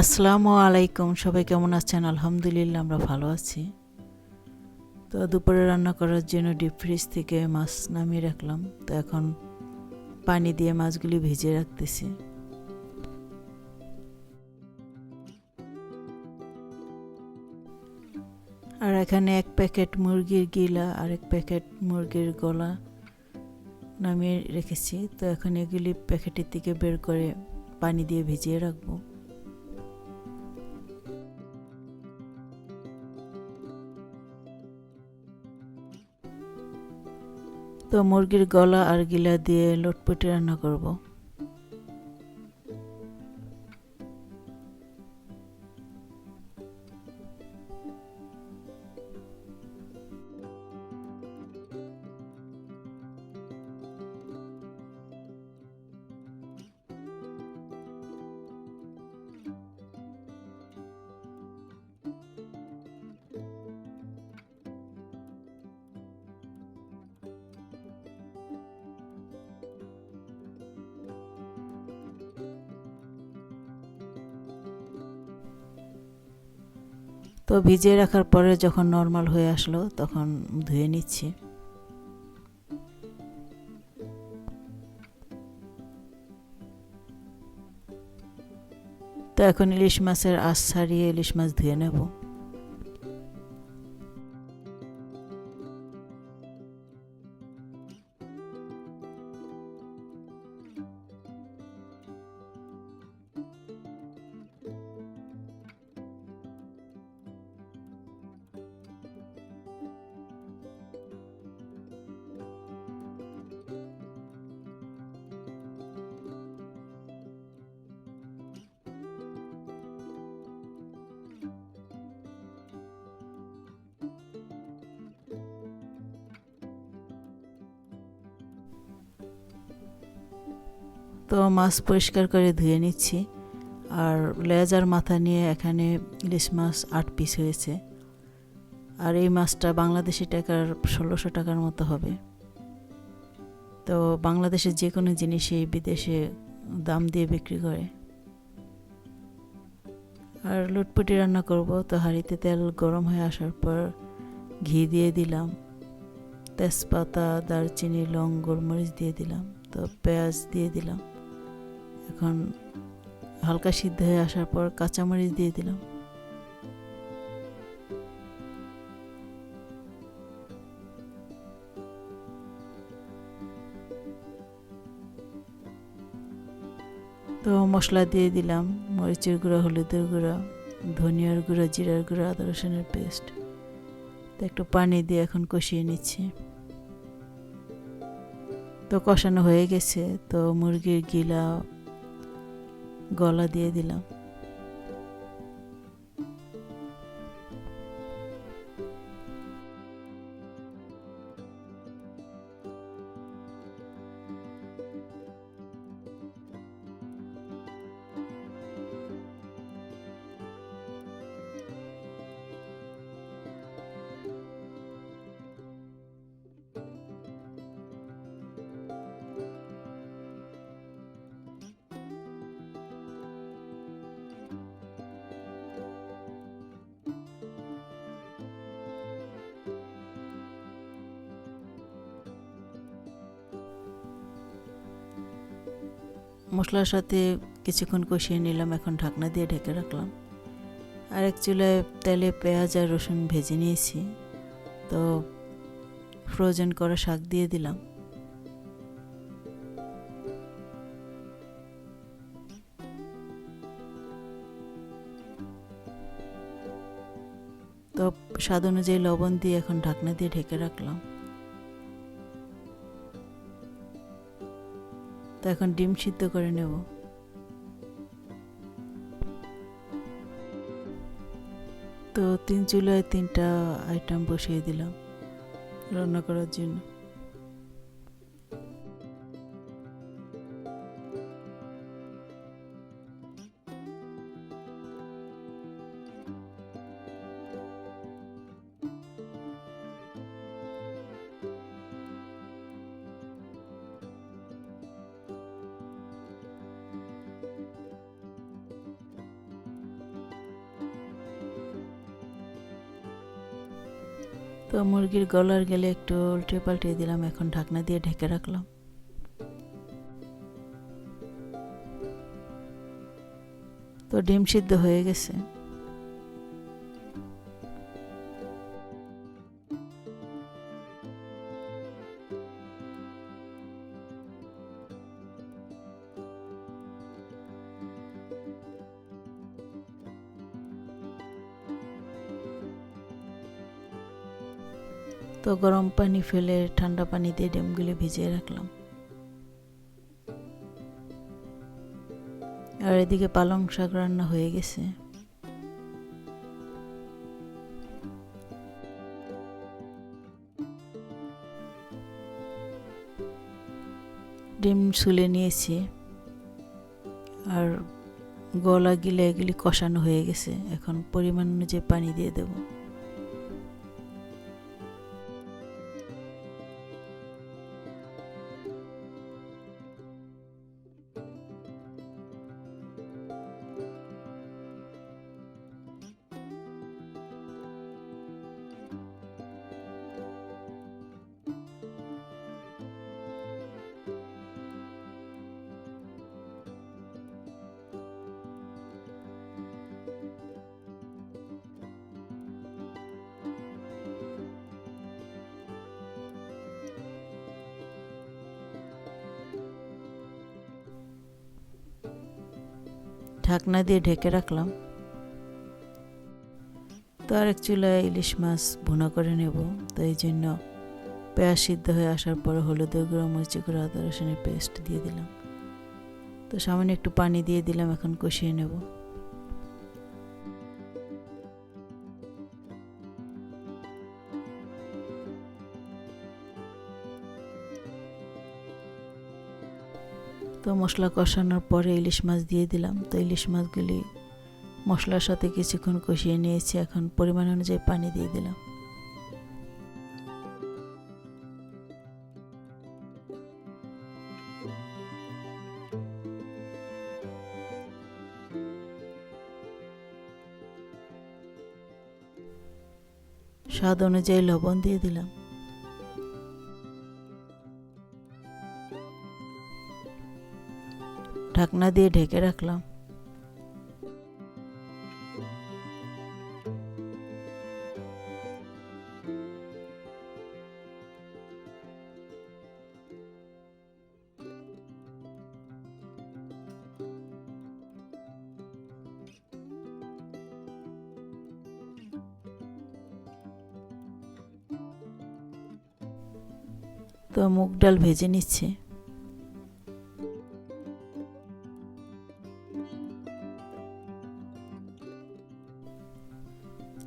আসসালামু আলাইকুম, সবাই কেমন আছেন? আলহামদুলিল্লাহ, আমরা ভালো আছি। তো দুপুরে রান্না করার জন্য ডিপ ফ্রিজ থেকে মাছ নামিয়ে রাখলাম। তো এখন পানি দিয়ে মাছগুলি ভিজিয়ে রাখতেছি। এখানে এক প্যাকেট মুরগির গিলা আর এক প্যাকেট মুরগির গলা নামিয়ে রেখেছি। তো এখন এগুলি প্যাকেটের থেকে বের করে পানি দিয়ে ভিজিয়ে রাখব। তো মুরগির গলা আর গিলা দিয়ে লটপটি রান্না করব। তো ভিজিয়ে রাখার পরে যখন নর্মাল হয়ে আসলো, তখন ধুয়ে নিচ্ছি। তো এখন ইলিশ মাছের আশ ছাড়িয়ে ইলিশ মাছ ধুয়ে নেব। তো মাছ পরিষ্কার করে ধুয়ে নিচ্ছি। আর লেজ আর মাথা নিয়ে এখানে ইলিশ মাছ আট পিস হয়েছে। আর এই মাছটা বাংলাদেশি টাকার ষোলোশো টাকার মতো হবে। তো বাংলাদেশের যে কোনো জিনিসই বিদেশে দাম দিয়ে বিক্রি করে। আর লুটপুটি রান্না করব, তো হাঁড়িতে তেল গরম হয়ে আসার পর ঘি দিয়ে দিলাম। তেজপাতা, দারচিনি, লং, গোলমরিচ দিয়ে দিলাম। তো পেঁয়াজ দিয়ে দিলাম। এখন হালকা সিদ্ধ হয়ে আসার পর কাঁচামরিচ দিয়ে দিলাম। তো মশলা দিয়ে দিলাম, মরিচের গুঁড়া, হলুদের গুঁড়া, ধনিয়ার গুঁড়া, জিরার গুঁড়া, আদা রসুনের পেস্ট। তো একটু পানি দিয়ে এখন কষিয়ে নিচ্ছি। তো কষানো হয়ে গেছে, তো মুরগির গিলা গলা দিয়ে দিলাম। মশলার সাথে কিছুক্ষণ কষিয়ে নিলাম, এখন ঢাকনা দিয়ে ঢেকে রাখলাম। আর এক চুলায় তেলে পেঁয়াজ আর রসুন ভেজে নিয়েছি। তো ফ্রোজেন করা শাক দিয়ে দিলাম। তো স্বাদ অনুযায়ী লবণ দিয়ে এখন ঢাকনা দিয়ে ঢেকে রাখলাম। তো এখন ডিম সিদ্ধ করে নেব। তো তিন চুলায় তিনটা আইটেম বসিয়ে দিলাম রান্না করার জন্য। তো মুরগির গলার গেলে একটু উল্টে পাল্টে দিলাম, এখন ঢাকনা দিয়ে ঢেকে রাখলাম। তো ডিম সিদ্ধ হয়ে গেছে। তো গরম পানি ফেলে ঠান্ডা পানি দিয়ে ডিমগুলি ভিজিয়ে রাখলাম। আর এদিকে পালং শাক রান্না হয়ে গেছে। ডিম ছুলে নিয়েছি। আর গলা গিলে এগুলি কষানো হয়ে গেছে। এখন পরিমাণ অনুযায়ী পানি দিয়ে দেবো। ঢাকনা দিয়ে ঢেকে রাখলাম। তো আর এক চুলায় ইলিশ মাছ ভুনা করে নেব। তো এই জন্য পেঁয়াজ সিদ্ধ হয়ে আসার পর হলুদের গুঁড়ো মরিচি গুঁড়ো, আদা রসুনের পেস্ট দিয়ে দিলাম। তো সামান্য একটু পানি দিয়ে দিলাম, এখন কষিয়ে নেব। তো মশলা কষানোর পরে ইলিশ মাছ দিয়ে দিলাম। তো ইলিশ মাছগুলি মশলার সাথে কিছুক্ষণ কষিয়ে নিয়েছি। এখন পরিমাণ অনুযায়ী পানি দিয়ে দিলাম। স্বাদ অনুযায়ী লবণ দিয়ে দিলাম। ঢাকনা দিয়ে ঢেকে রাখলাম। তো মুগ ডাল ভেজে নিচ্ছে।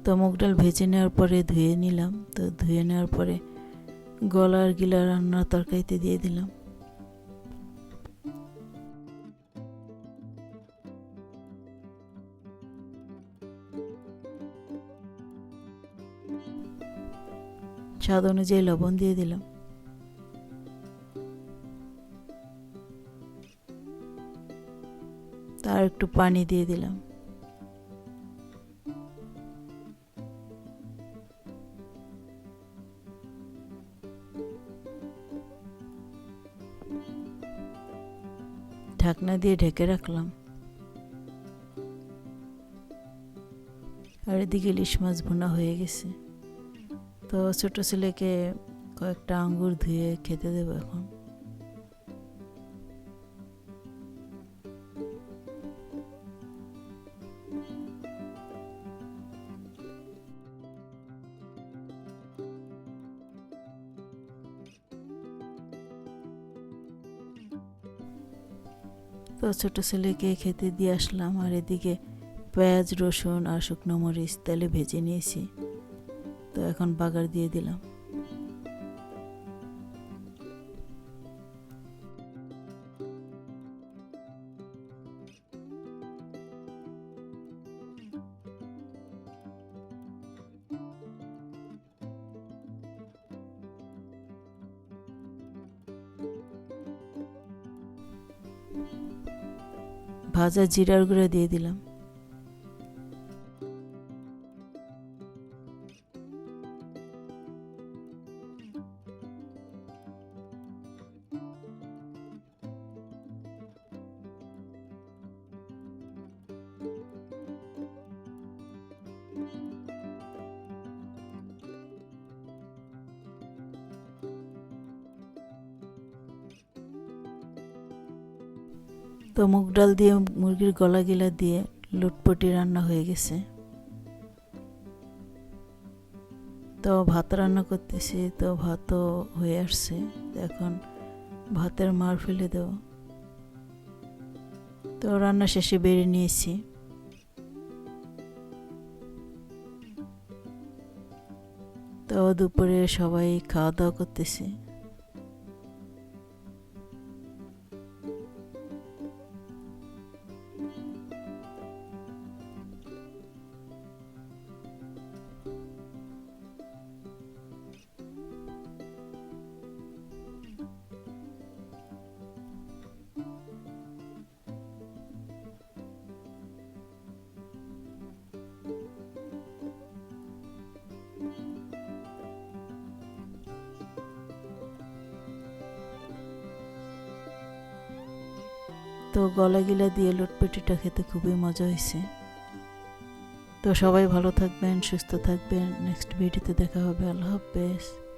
তো মুগ ডাল ভেজে নেওয়ার পরে ধুয়ে নিলাম। তো ধুয়ে নেওয়ার পরে গলার গিলা রান্নার তরকারিতে দিয়ে দিলাম। স্বাদ অনুযায়ী লবণ দিয়ে দিলাম। তার একটু পানি দিয়ে দিলাম। ঢাকনা দিয়ে ঢেকে রাখলাম। আর এদিকে ইলিশ মাছ ভুনা হয়ে গেছে। তো ছোট ছেলেকে কয়েকটা আঙ্গুর ধুয়ে খেতে দেবো এখন। তো ছোটো ছেলেকে খেতে দিয়ে আসলাম আর এদিকে পেঁয়াজ, রসুন আর শুকনো মরিচ তেলে ভেজে নিয়েছি। তো এখন বাগার দিয়ে দিলাম। ভাজা জিরার গুঁড়া দিয়ে দিলাম। তো মুগ ডাল দিয়ে মুরগির গলা গিলা দিয়ে লুটপটি রান্না হয়ে গেছে। তো ভাত রান্না করতেছি, তো ভাতও হয়ে আসছে। এখন ভাতের মার ফেলে দেব। তো রান্না শেষে বেড়ে নিয়েছি। তো দুপুরে সবাই খাওয়া দাওয়া করতেছি। তো গলা গিলা দিয়ে লুটপেটিটা খেতে খুবই মজা হয়েছে। তো সবাই ভালো থাকবেন, সুস্থ থাকবেন। নেক্সট ভিডিওতে দেখা হবে। আল্লাহ হাফেজ।